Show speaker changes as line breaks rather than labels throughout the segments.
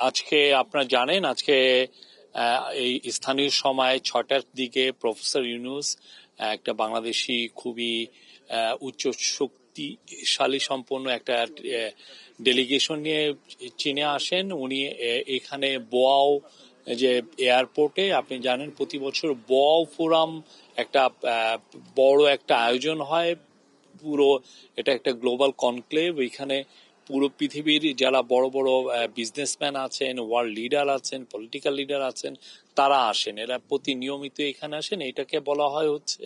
আজকে আপনারা জানেন, আজকে এই স্থানীয় সময় ছটার দিকে প্রফেসর ইউনুস একটা বাংলাদেশি খুবই উচ্চ শক্তিশালী সম্পন্ন একটা ডেলিগেশন নিয়ে চীনে আসেন। উনি এখানে বোয়াও, যে এয়ারপোর্টে আপনি জানেন, প্রতি বছর বোয়াও ফোরাম একটা বড় একটা আয়োজন হয়। পুরো, এটা একটা গ্লোবাল কনক্লেভ এখানে পুরো পৃথিবীর যারা বড় বড় বিজনেসম্যান আছেন ওয়ার্ল্ড লিডার আছেন পলিটিক্যাল লিডার আছেন, তারা আসেন। এরা প্রতি নিয়মিত এখানে আসেন। এটাকে বলা হয় হচ্ছে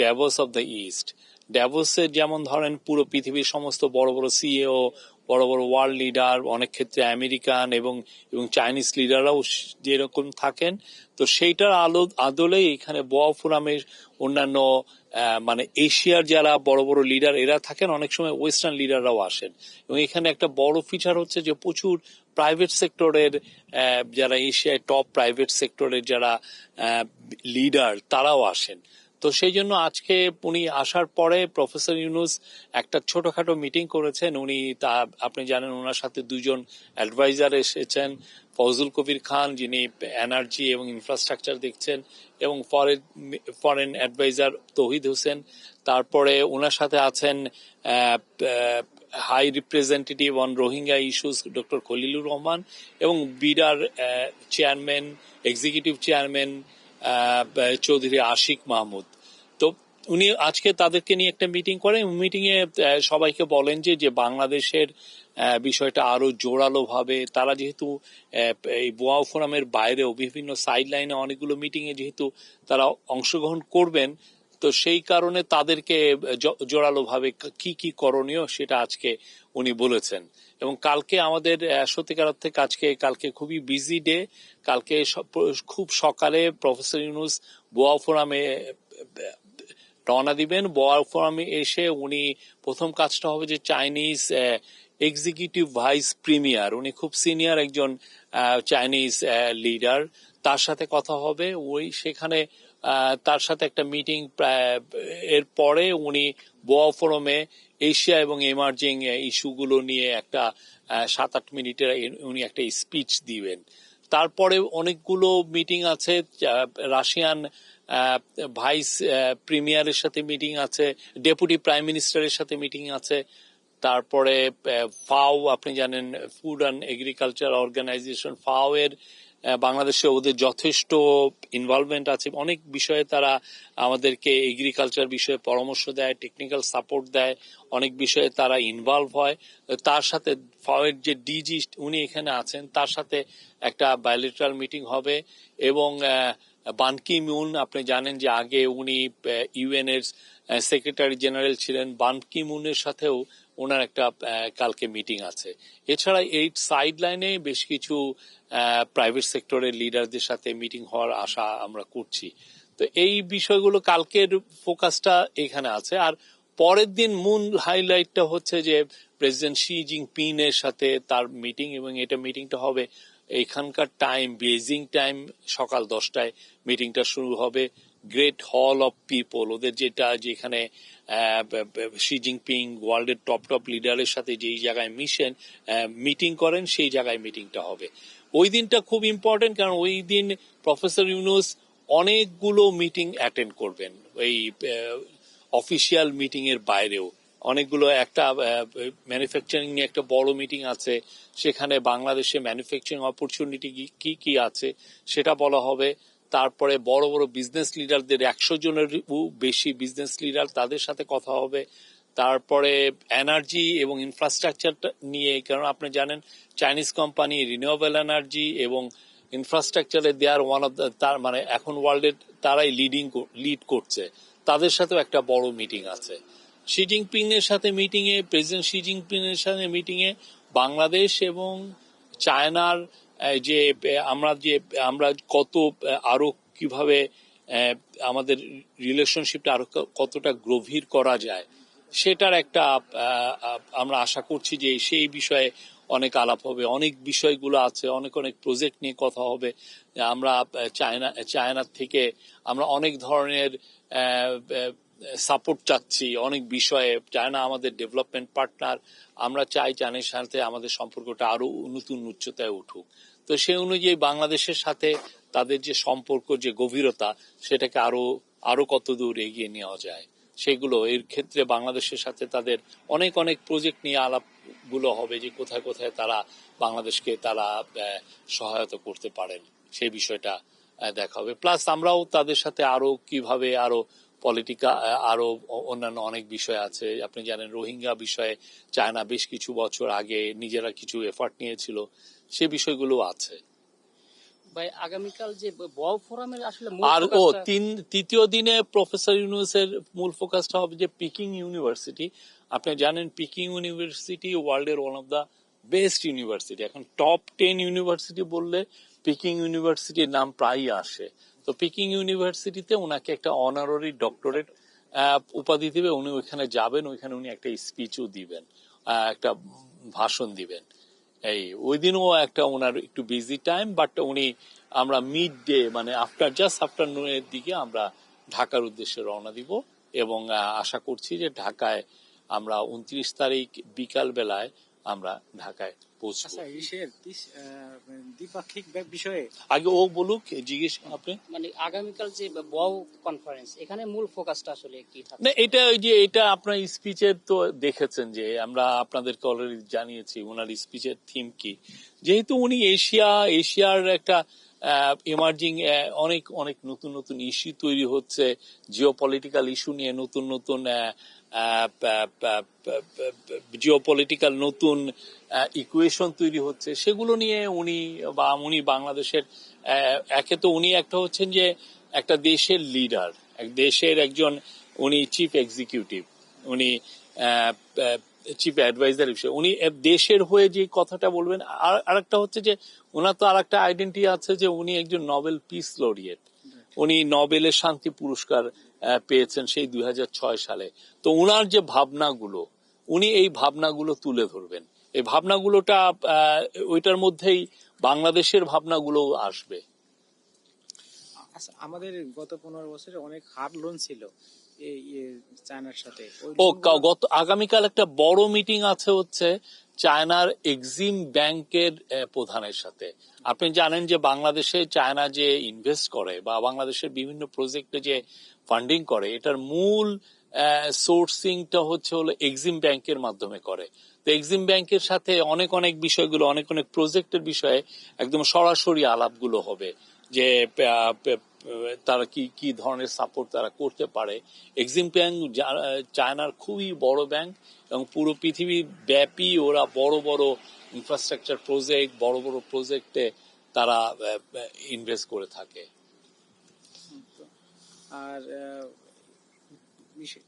ড্যাভোস অফ দ্য ইস্ট ড্যাভোসের যেমন ধরেন পুরো পৃথিবীর সমস্ত বড় বড় সিএও বড় বড় ওয়ার্ল্ড লিডার অনেক ক্ষেত্রে আমেরিকান এবং এবং চাইনিজ লিডাররাও যেরকম থাকেন। তো সেইটার আলো আদলে এখানে বোয়া ফোরামের অন্যান্য মানে এশিয়ার যারা বড় বড় লিডার এরা থাকেন, অনেক সময় ওয়েস্টার্ন লিডাররাও আসেন। এবং এখানে একটা বড় ফিচার হচ্ছে যে প্রচুর প্রাইভেট সেক্টরের যারা এশিয়ায় টপ প্রাইভেট সেক্টরের যারা লিডার তারাও আসেন। তো সেই জন্য আজকে উনি আসার পরে প্রফেসর ইউনুস একটা ছোটখাটো মিটিং করেছেন। উনি তা, আপনি জানেন ওনার সাথে দুজন অ্যাডভাইজার এসেছেন ফজল কবির খান, যিনি এনার্জি এবং ইনফ্রাস্ট্রাকচার দেখছেন, এবং foreign foreign adviser Tohid Hossain. তারপরে ওনার সাথে আছেন high representative on Rohingya issues doctor Khalilur Rahman এবং বিডার chairman, executive chairman Chowdhury Ashik Mahmud. তো উনি আজকে তাদেরকে নিয়ে একটা মিটিং করেন। মিটিং এ সবাইকে বলেন যে যে বাংলাদেশের বিষয়টা আরও জোরালো ভাবে তারা যেহেতু এই বোয়া ফোরামের বাইরেও বিভিন্ন সাইড লাইনে অনেকগুলো মিটিং এ যেহেতু তারা অংশগ্রহণ করবেন তো সেই কারণে তাদেরকে জোরালো ভাবে কি কি করণীয় সেটা আজকে উনি বলেছেন। এবং কালকে আমাদের সত্যিকার অর্থে আজকে কালকে খুবই বিজি ডে কালকে খুব সকালে প্রফেসর ইউনুস বোয়া ফোরামে রওনা দিবেন। বোয়ার ফোরামে এসে উনি প্রথম কাজটা হবে যে চাইনিজ এক্সিকিউটিভ ভাইস প্রিমিয়ার উনি খুব সিনিয়র একজন চাইনিজ লিডার তার সাথে কথা হবে। ওই সেখানে তার সাথে একটা মিটিং এর পরে উনি বোয়া ফোরামে এশিয়া এবং এমার্জিং ইস্যুগুলো নিয়ে একটা সাত আট মিনিটের উনি একটা স্পিচ দিবেন। তারপরে অনেকগুলো মিটিং আছে রাশিয়ান ভাইস প্রিমিয়ারের সাথে মিটিং আছে ডেপুটি প্রাইম মিনিস্টারের সাথে মিটিং আছে। তারপরে ফাও, আপনি জানেন ফুড অ্যান্ড এগ্রিকালচার অর্গানাইজেশন ফাও এর বাংলাদেশে ওদের যথেষ্ট ইনভলভমেন্ট আছে। অনেক বিষয়ে তারা আমাদেরকে এগ্রিকালচার বিষয়ে পরামর্শ দেয় টেকনিক্যাল সাপোর্ট দেয় অনেক বিষয়ে তারা ইনভলভ হয়। তার সাথে ফাওয়ের যে ডিজি উনি এখানে আছেন তার সাথে একটা বায়োলিটারাল মিটিং হবে এবং আহ, বান কি মুন আপনি জানেন যে আগে উনি ইউএন এর সেক্রেটারি জেনারেল ছিলেন। বান কি মুনের সাথেও ওনার একটা কালকে মিটিং আছে। এছাড়া এই সাইড লাইনে বেশ কিছু প্রাইভেট সেক্টরের লিডারদের সাথে মিটিং হওয়ার আশা আমরা করছি। তো এই বিষয়গুলো কালকের ফোকাসটা এখানে আছে। আর পরের দিন মূল হাইলাইটটা হচ্ছে যে প্রেসিডেন্ট শি জিনপিং এর সাথে তার মিটিং এবং এটা মিটিংটা হবে এখানকার টাইম বেজিং টাইম সকাল দশটায় মিটিংটা শুরু হবে। গ্রেট হল অফ পিপল ওদের যেটা যেখানে শি জিনপিং ওয়ার্ল্ডের টপ টপ লিডারের সাথে যেই জায়গায় মিশেন মিটিং করেন, সেই জায়গায় মিটিংটা হবে। ওই দিনটা খুব ইম্পর্টেন্ট কারণ ওই দিন প্রফেসর ইউনুস অনেকগুলো মিটিং অ্যাটেন্ড করবেন। এই অফিসিয়াল মিটিং এর বাইরেও। অনেকগুলো একটা ম্যানুফ্যাকচারিং নিয়ে একটা বড় মিটিং আছে। সেখানে বাংলাদেশে ম্যানুফ্যাকচারিং অপরচুনিটি কি কি আছে, সেটা বলা হবে। তারপরে বড় বড় বিজনেস লিডারদের একশো জনের বেশি বিজনেস লিডার তাদের সাথে কথা হবে। তারপরে এনার্জি এবং ইনফ্রাস্ট্রাকচার নিয়ে, কারণ আপনি জানেন চাইনিজ কোম্পানি রিনিউয়েবল এনার্জি এবং ইনফ্রাস্ট্রাকচারে দেয়ার ওয়ান অফ তার মানে এখন ওয়ার্ল্ডের তারাই লিডিং লিড করছে। তাদের সাথেও একটা বড় মিটিং আছে। শি জিনপিং এর সাথে মিটিং এ প্রেসিডেন্ট শি জিনপিং এর সাথে মিটিং এ বাংলাদেশ এবং চায়নার যে আমরা যে, আমরা কত আরও কীভাবে আমাদের রিলেশনশিপটা আরও কতটা গভীর করা যায়, সেটার একটা আমরা আশা করছি যে সেই বিষয়ে অনেক আলাপ হবে। অনেক বিষয়গুলো আছে, অনেক অনেক প্রজেক্ট নিয়ে কথা হবে। আমরা চায়না চায়নার থেকে আমরা অনেক ধরনের সাপোর্ট চাচ্ছি অনেক বিষয়ে চায়না আমাদের ডেভেলপমেন্ট পার্টনার আমরা চাই চায়নার সাথে আমাদের সম্পর্কটা আরও নতুন উচ্চতায় উঠুক। তো সেই অনুযায়ী বাংলাদেশের সাথে তাদের যে সম্পর্ক, যে গভীরতা, সেটাকে আরও আরও কত দূর এগিয়ে নেওয়া যায়, সেগুলো, এর ক্ষেত্রে বাংলাদেশের সাথে তাদের অনেক অনেক প্রজেক্ট নিয়ে আলাপগুলো হবে যে কোথায় কোথায় তারা বাংলাদেশকে তারা সহায়তা করতে পারেন, সেই বিষয়টা দেখা হবে। প্লাস আমরাও তাদের সাথে আরও কীভাবে আরও পলিটিকা আরও অন্যান্য অনেক বিষয় আছে। আপনি জানেন রোহিঙ্গা বিষয়ে চায়না বেশ কিছু বছর আগে নিজেরা কিছু এফার্ট নিয়েছিল সে বিষয়গুলো আছে।
ভাই আগামীকাল যে ফোরামের আসলে
আর ও তিন তৃতীয় দিনে প্রফেসর ইউনুসের মূল ফোকাসটা হবে যে পিকিং ইউনিভার্সিটি আপনি জানেন পিকিং ইউনিভার্সিটি ওয়ার্ল্ডের one of the best university এখন টপ টেন ইউনিভার্সিটি বললে পিকিং ইউনিভার্সিটির নাম প্রায়ই আসে। তো পিকিং ইউনিভার্সিটিতে ওনাকে একটা অনারারি ডক্টরেট উপাধি দিবে। উনি ওইখানে যাবেন, ওইখানে উনি একটা স্পিচও দিবেন একটা ভাষণ দিবেন। এই ওই দিনও একটা ওনার একটু বিজি টাইম বাট উনি আমরা মিড ডে মানে আফটার জাস্ট আফটারনুনের দিকে আমরা ঢাকার উদ্দেশ্যে রওনা দিব এবং আশা করছি যে ঢাকায় আমরা উনত্রিশ তারিখ বিকাল বেলায় আমরা ঢাকায় পৌঁছবো।
আচ্ছা দ্বিপাক্ষিক বিষয়ে?
আগে ও বলুক জিজ্ঞেস আপনি।
মানে আগামীকাল যে বউ কনফারেন্স এখানে মূল ফোকাসটা আসলে কি
না এটা ওই যে এটা আপনার স্পিচের তো দেখেছেন যে আমরা আপনাদেরকে অলরেডি জানিয়েছি ওনার স্পিচের থিম কি। যেহেতু উনি এশিয়া এশিয়ার একটা এমার্জিং অনেক অনেক নতুন নতুন ইস্যু তৈরি হচ্ছে জিও পলিটিক্যাল ইস্যু নিয়ে নতুন নতুন জিও পলিটিক্যাল নতুন ইকুয়েশন তৈরি হচ্ছে সেগুলো নিয়ে উনি বা উনি বাংলাদেশের একে তো উনি একটা হচ্ছেন যে একটা দেশের লিডার এক দেশের একজন উনি চিফ এক্সিকিউটিভ উনি চিফ অ্যাডভাইজার হিসেবে। উনি দেশের হয়ে যে কথাটা বলবেন আর আরেকটা হচ্ছে যে ওনার তো আর একটা আইডেন্টি আছে যে উনি একজন নবেল পিস লরিয়েট উনি নবেলের শান্তি পুরস্কার পেয়েছেন সেই দুই হাজার ছয় সালে। তো উনার যে ভাবনাগুলো উনি এই ভাবনাগুলো তুলে ধরবেন। এই ভাবনাগুলোটা ওইটার মধ্যেই বাংলাদেশের ভাবনাগুলো আসবে।
আচ্ছা আমাদের গত পনেরো বছরে অনেক হার লোন ছিল চায়নার সাথে।
ও গত আগামীকাল একটা বড় মিটিং আছে হচ্ছে চায়নার এক্সিম ব্যাংকের প্রধানের সাথে। আপনি জানেন যে বাংলাদেশে চায়না যে ইনভেস্ট করে বা বাংলাদেশের বিভিন্ন প্রজেক্টে যে ফান্ডিং করে, এটার মূল সোর্সিংটা হচ্ছে হলো এক্সিম ব্যাংকের মাধ্যমে করে। তো এক্সিম ব্যাংকের সাথে অনেক অনেক বিষয়গুলো, অনেক অনেক প্রজেক্টের বিষয়ে একদম সরাসরি আলাপগুলো হবে। যে তারা কি কি ধরনের সাপোর্ট তারা করতে পারে। এক্সিম ব্যাংক চায়নার খুবই বড় ব্যাংক এবং পুরো পৃথিবী ব্যাপী ওরা বড় বড় ইনফ্রাস্ট্রাকচার প্রজেক্ট বড় বড় প্রজেক্টে তারা ইনভেস্ট করে থাকে।
আর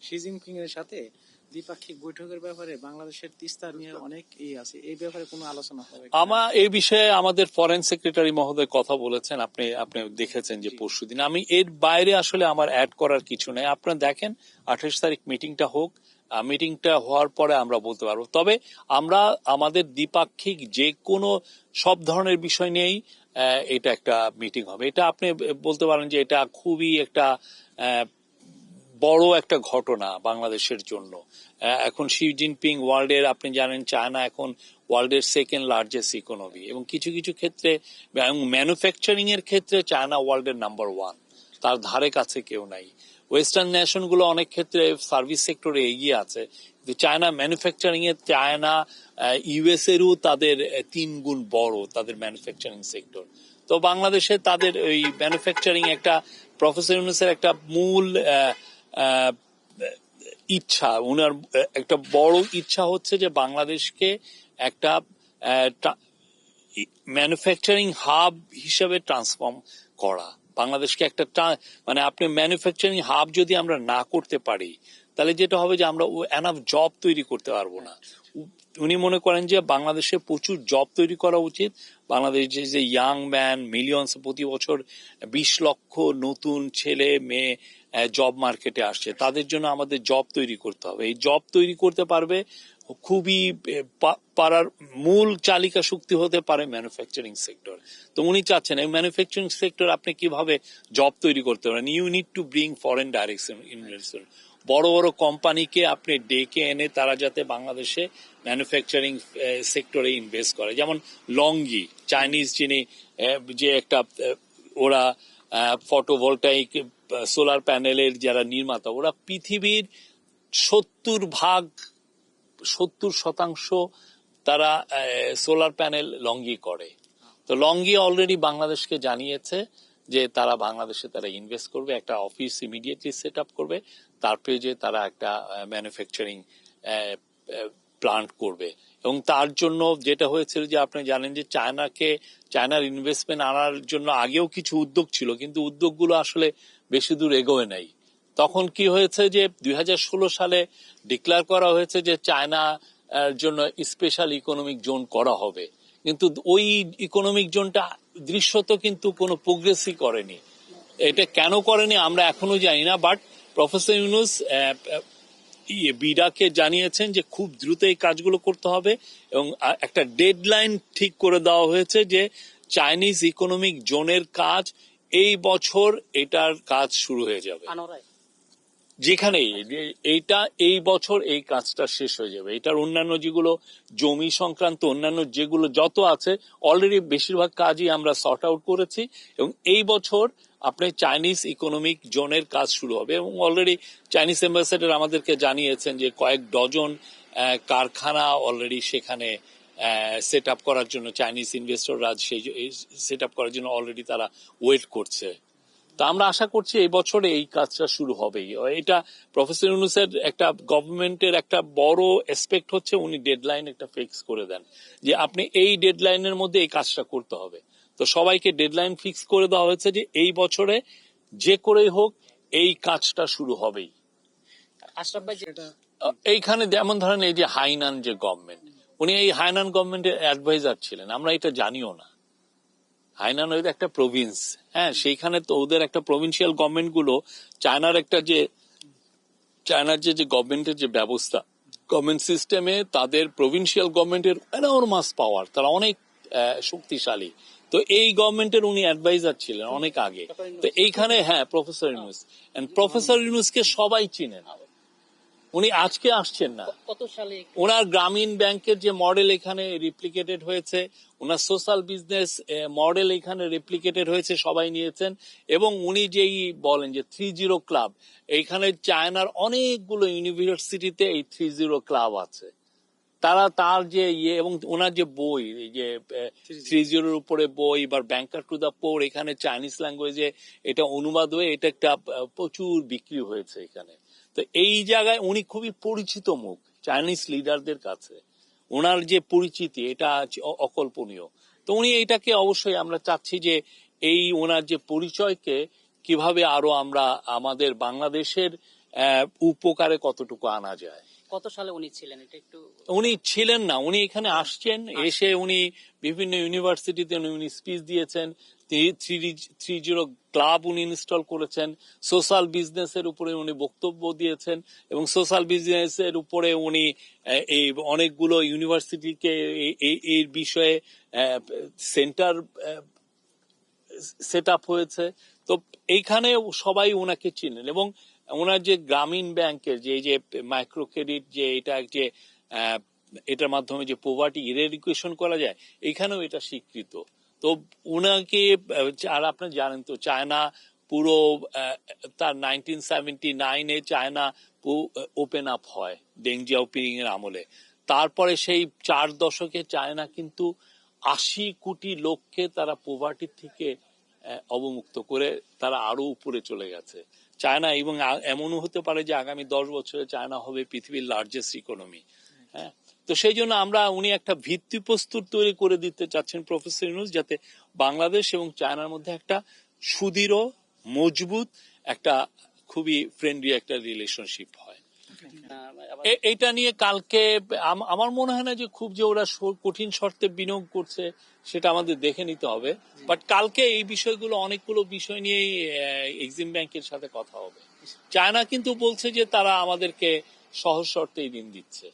শি জিনপিং এর সাথে দ্বিপাক্ষিক বৈঠকের ব্যাপারে বাংলাদেশের তিস্তা নিয়ে অনেক ই আছে। এই ব্যাপারে কোনো আলোচনা হবে?
আমার এই বিষয়ে আমাদের ফরেন সেক্রেটারি মহোদয় কথা বলেছেন। আপনি আপনি দেখেছেন যে পরশুদিন। আমি এর বাইরে আসলে আমার অ্যাড করার কিছু নেই। আপনারা দেখেন আঠাশ তারিখ মিটিংটা হোক মিটিংটা হওয়ার পরে আমরা বলতে পারব। তবে আমরা আমাদের দ্বিপাক্ষিক যে কোনো সব ধরনের বিষয় নিয়েই এটা একটা মিটিং হবে। এটা আপনি বলতে পারেন যে এটা খুবই একটা বড় একটা ঘটনা বাংলাদেশের জন্য। এখন শি জিনপিং ওয়ার্ল্ডের আপনি জানেন চায়না এখন ওয়ার্ল্ডের সেকেন্ড লার্জেস্ট ইকোনমি এবং কিছু কিছু ক্ষেত্রে ম্যানুফ্যাকচারিং এর ক্ষেত্রে চায়না ওয়ার্ল্ডের নাম্বার ওয়ান তার ধারে কাছে কেউ নাই। ওয়েস্টার্ন নেশনগুলো অনেক ক্ষেত্রে সার্ভিস সেক্টরে এগিয়ে আছে। কিন্তু চায়না ম্যানুফ্যাকচারিং এ চায়না ইউএস এরও তাদের তিন গুণ বড় তাদের ম্যানুফ্যাকচারিং সেক্টর তো বাংলাদেশে তাদের ওই ম্যানুফ্যাকচারিং একটা প্রফেসর ইউনুসের একটা মূল ইচ্ছা। উনার একটা বড় ইচ্ছা হচ্ছে যে বাংলাদেশকে একটা ম্যানুফ্যাকচারিং হাব হিসেবে ট্রান্সফর্ম করা। বাংলাদেশকে একটা মানে আপনি ম্যানুফ্যাকচারিং হাব যদি আমরা না করতে পারি, তাহলে যেটা হবে যে আমরা এনাফ জব তৈরি করতে পারব না। উনি মনে করেন যে বাংলাদেশে প্রচুর জব তৈরি করা উচিত। বাংলাদেশ যে ইয়াং ম্যান মিলিয়ন্স প্রতি বছর বিশ লক্ষ নতুন ছেলে, মেয়ে জব মার্কেটে আসছে। তাদের জন্য আমাদের জব তৈরি করতে হবে। এই জব তৈরি করতে পারবে খুবই এ, পা- পারার মূল চালিকা শক্তি হতে পারে ম্যানুফ্যাকচারিং সেক্টর তো উনি চাচ্ছেন এই ম্যানুফ্যাকচারিং সেক্টর আপনি কীভাবে জব তৈরি করতে পারেন? You need to bring foreign direction investment বড় বড় কোম্পানিকে আপনি ডেকে এনে তারা যাতে বাংলাদেশে ম্যানুফ্যাকচারিং সেক্টরে ইনভেস্ট করে। যেমন লংগি চাইনিজ যিনি যে একটা ওরা ফটোভোল্টাইক সোলার প্যানেলের যারা নির্মাতা ওরা পৃথিবীর সত্তর ভাগ সত্তর শতাংশ তারা সোলার প্যানেল লঙ্গি করে। তো লঙ্গি অলরেডি বাংলাদেশকে জানিয়েছে যে তারা বাংলাদেশে তারা ইনভেস্ট করবে, একটা অফিস ইমিডিয়েটলি সেট আপ করবে, তারপরে যে তারা একটা ম্যানুফ্যাকচারিং প্লান্ট করবে। এবং তার জন্য যেটা হয়েছিল যে আপনি জানেন যে চায়নাকে, চায়নার ইনভেস্টমেন্ট আনার জন্য আগেও কিছু উদ্যোগ ছিল, কিন্তু উদ্যোগগুলো আসলে বেশি দূর এগোয় নাই। তখন কি হয়েছে যে দুই হাজার ষোলো সালে ডিক্লেয়ার করা হয়েছে যে চায়না জন্য স্পেশাল ইকোনমিক জোন করা হবে। কিন্তু ওই ইকোনমিক জোনটা দৃশ্যত কিন্তু কোনো প্রোগ্রেসই করেনি। এটা কেন করেনি আমরা এখনও জানি না বাট প্রফেসর ইউনুস বিডাকে জানিয়েছেন যে খুব দ্রুত এই কাজগুলো করতে হবে এবং একটা ডেডলাইন ঠিক করে দেওয়া হয়েছে যে চাইনিজ ইকোনমিক জোনের কাজ এই বছর এটার কাজ শুরু হয়ে যাবে। যেখানেই এইটা, এই বছর এই কাজটা শেষ হয়ে যাবে। এটার অন্যান্য যেগুলো জমি সংক্রান্ত, অন্যান্য যেগুলো যত আছে অলরেডি বেশিরভাগ কাজই আমরা সর্ট আউট করেছি এবং এই বছর আপনি চাইনিজ ইকোনমিক জোনের কাজ শুরু হবে এবং অলরেডি চাইনিজ অ্যাম্বাসেডার আমাদেরকে জানিয়েছেন যে কয়েক ডজন কারখানা অলরেডি সেখানে সেট আপ করার জন্য চাইনিজ ইনভেস্টররা সেই সেট আপ করার জন্য অলরেডি তারা ওয়েট করছে। তো আমরা আশা করছি এই বছরে এই কাজটা শুরু হবেই। এটা প্রফেসর ইউনুসের একটা গভর্নমেন্টের একটা বড় এসপেক্ট হচ্ছে উনি ডেডলাইন একটা ফিক্স করে দেন। যে আপনি এই ডেডলাইনের মধ্যে এই কাজটা করতে হবে। তো সবাইকে ডেডলাইন ফিক্স করে দেওয়া হয়েছে যে এই বছরে যে করেই হোক এই কাজটা শুরু হবেই।
আশরাফ ভাই
এইখানে যেমন ধরেন এই যে হাইনান যে গভর্নমেন্ট উনি এই হাইনান গভর্নমেন্টের অ্যাডভাইজার ছিলেন। আমরা এটা জানিও না। হাইনান ওদের একটা প্রভিন্স হ্যাঁ সেইখানে তো ওদের একটা প্রভিন্সিয়াল গভর্নমেন্টগুলো চায়নার একটা যে চায়নার যে যে গভর্নমেন্টের যে ব্যবস্থা গভর্নমেন্ট সিস্টেমে তাদের প্রভিন্সিয়াল গভর্নমেন্টের এনর্মাস পাওয়ার তারা অনেক শক্তিশালী। তো এই গভর্নমেন্টের উনি অ্যাডভাইজার ছিলেন অনেক আগে। তো এইখানে হ্যাঁ প্রফেসর ইউনুস। প্রফেসর ইউনুসকে সবাই চিনেন। উনি আজকে আসছেন না।
কত সালে
ওনার গ্রামীণ ব্যাংকের যে মডেল এখানে রিপ্লিকেটেড হয়েছে ওনার সোশ্যাল বিজনেস মডেল এখানে রিপ্লিকেটেড হয়েছে সবাই নিয়েছেন। এবং উনি যেই বলেন যে থ্রি জিরো ক্লাব এইখানে চায়নার অনেকগুলো ইউনিভার্সিটিতে এই থ্রি জিরো ক্লাব আছে। তারা তার যে ইয়ে এবং ওনার যে বই যে থ্রি জিরোর উপরে বই বা ব্যাংকার টু দা পোর এখানে চাইনিজ ল্যাঙ্গুয়েজে এটা অনুবাদ হয়ে এটা একটা প্রচুর বিক্রি হয়েছে এখানে। তো এই জায়গায় উনি খুবই পরিচিত মুখ চাইনিজ লিডারদের কাছে। ওনার যে পরিচিতি এটা অকল্পনীয়। তো উনি এইটাকে অবশ্যই আমরা চাচ্ছি যে এই ওনার যে পরিচয়কে কীভাবে আরও আমরা আমাদের বাংলাদেশের উপকারে কতটুকু আনা যায়।
কত সালে উনি ছিলেন? এটা একটু
উনি ছিলেন না উনি এখানে আসছেন এসে উনি বিভিন্ন ইউনিভার্সিটিতে উনি স্পিচ দিয়েছেন থ্রি জিরো ক্লাব উনি ইনস্টল করেছেন, সোশ্যাল বিজনেসের উপরে উনি বক্তব্য দিয়েছেন এবং সোশ্যাল বিজনেসের উপরে উনি এই অনেকগুলো ইউনিভার্সিটিকে এই- বিষয়ে সেন্টার সেট আপ হয়েছে। তো এইখানে সবাই ওনাকে চিনেন এবং ওনার যে গ্রামীণ ব্যাংকের যে, এই যে মাইক্রো ক্রেডিট যে, এটা যে এটার মাধ্যমে যে পোভার্টি ইরেডিকেশন করা যায়, এখানেও এটা স্বীকৃত। তো আহ, আর আপনি জানেন তো চায়না পুরো তার নাইনটিন সেভেন্টি নাইনে চায়না ওপেন আপ হয় ডেং জিয়াওপিং এর আমলে। তারপরে সেই চার দশকে চায়না কিন্তু আশি কোটি লোককে তারা পোভার্টি থেকে অবমুক্ত করে তারা আরও উপরে চলে গেছে। চায়না এবং এমনও হতে পারে যে আগামী দশ বছরে চায়না হবে পৃথিবীর লার্জেস্ট ইকোনমি হ্যাঁ? তো সেই জন্য আমরা উনি একটা ভিত্তি প্রস্তুত তৈরি করে দিতে চাচ্ছেন প্রফেসর ইউনুস যাতে বাংলাদেশ এবং চায়নার মধ্যে একটা সুদৃঢ় মজবুত একটা খুবই ফ্রেন্ডলি একটা রিলেশনশিপ হয়।
আহ, আবার
এ- এটা নিয়ে কালকে আমার মনে হয় না যে খুব যে ওরা কঠিন শর্তে বিনিয়োগ করছে সেটা আমাদের দেখে নিতে হবে। বাট কালকে এই বিষয়গুলো অনেকগুলো বিষয় নিয়ে এক্সিম ব্যাংকের সাথে কথা হবে। চায়না কিন্তু বলছে যে তারা আমাদেরকে সহজ শর্তেই ঋণ দিচ্ছে।